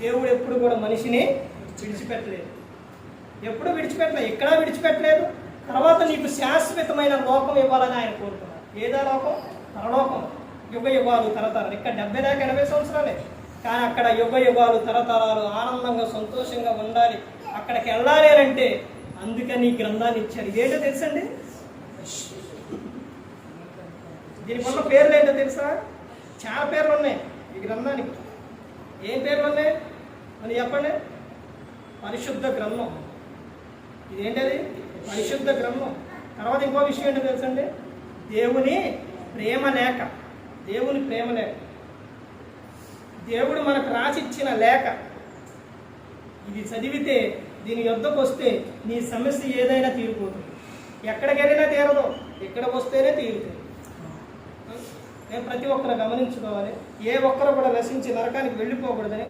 దేవుడు ఎప్పుడు కూడా మనిషిని విడిచిపెట్టలేదు. ఎప్పుడు విడిచిపెట్టలేదు ఎక్కడా విడిచిపెట్టలేదు. తర్వాత నీకు శాశ్వతమైన లోకం ఇవ్వాలని ఆయన కోరుకున్నారు ఏదా లోకం? పరలోకం. యుగ యుగాలు తరతరాలు. ఇక్కడ డెబ్బై దాకా ఎనభై సంవత్సరాలే. కానీ అక్కడ యుగ యుగాలు తరతరాలు ఆనందంగా సంతోషంగా ఉండాలి. అక్కడికి వెళ్ళాలి అంటే అందుకని ఈ గ్రంథాన్ని ఇచ్చారు. ఏంటో తెలుసండి? దీని ఉన్న పేర్లు ఏంటో తెలుసా? చాలా పేర్లు ఉన్నాయి ఈ గ్రంథానికి. ఏం పేర్లు ఉన్నాయి? అని చెప్పండి. పరిశుద్ధ గ్రంథం. ఇదేంటది? పరిశుద్ధ గ్రంథం. తర్వాత ఇంకో విషయం ఏంటో తెలుసండి? దేవుని ప్రేమ లేఖ. దేవుని ప్రేమ లేఖ. దేవుడు మనకు రాసిచ్చిన లేఖ. ఇది చదివితే దీని యొద్దకు వస్తే నీ సమస్య ఏదైనా తీరిపోతుంది. ఎక్కడికెళ్ళినా తీరదు. ఇక్కడ వస్తేనే తీరుతుంది. నేను ప్రతి ఒక్కరు గమనించుకోవాలి. ఏ ఒక్కరు కూడా నశించి నరకానికి వెళ్ళిపోకూడదని